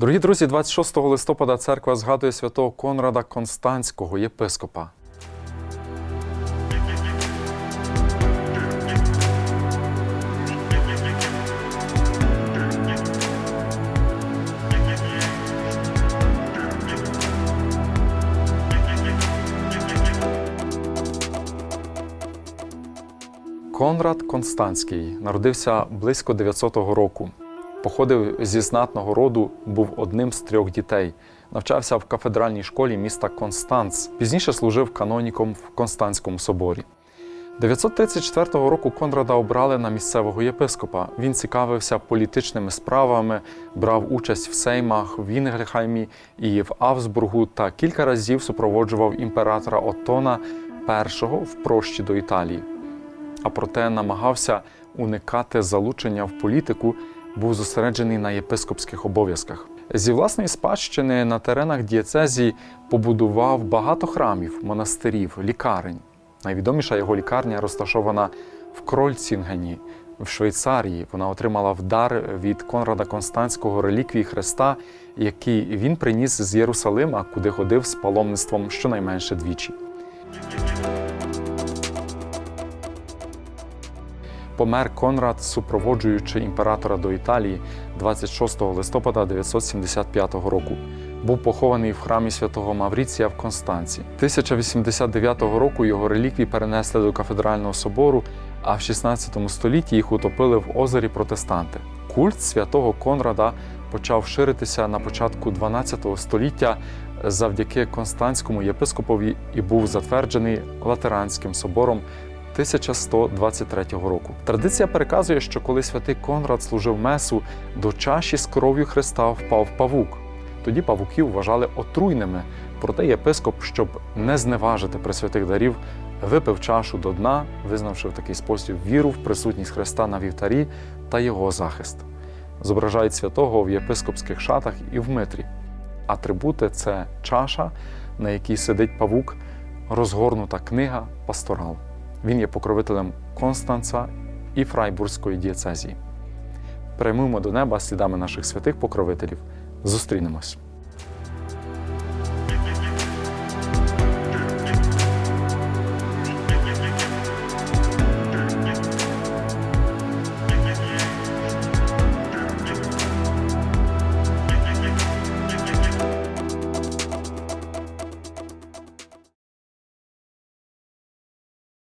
Дорогі друзі, 26 листопада церква згадує святого Конрада Констанського, єпископа. Конрад Констанський народився близько 900 року. Походив зі знатного роду, був одним з трьох дітей. Навчався в кафедральній школі міста Констанц. Пізніше служив каноніком в Констанському соборі. 934 року Конрада обрали на місцевого єпископа. Він цікавився політичними справами, брав участь в сеймах в Вінгельхаймі і в Авсбургу та кілька разів супроводжував імператора Оттона І в прощі до Італії. А проте намагався уникати залучення в політику, був зосереджений на єпископських обов'язках. Зі власної спадщини на теренах дієцезії побудував багато храмів, монастирів, лікарень. Найвідоміша його лікарня розташована в Крольцінгені в Швейцарії. Вона отримала в дар від Конрада Констанського реліквії Христа, який він приніс з Єрусалима, куди ходив з паломництвом щонайменше двічі. Помер Конрад, супроводжуючи імператора до Італії 26 листопада 975 року. Був похований в храмі святого Мавріція в Констанці. 1089 року його реліквії перенесли до кафедрального собору, а в 16 столітті їх утопили в озері протестанти. Культ святого Конрада почав ширитися на початку 12 століття завдяки константському єпископові і був затверджений Латеранським собором 1123 року. Традиція переказує, що коли святий Конрад служив месу, до чаші з кров'ю Христа впав павук. Тоді павуків вважали отруйними, проте єпископ, щоб не зневажити пресвятих дарів, випив чашу до дна, визнавши в такий спосіб віру в присутність Христа на вівтарі та його захист. Зображають святого в єпископських шатах і в митрі. Атрибути це чаша, на якій сидить павук, розгорнута книга, пасторал. Він є покровителем Констанца і Фрайбурзької дієцезії. Прямуємо до неба слідами наших святих покровителів. Зустрінемось.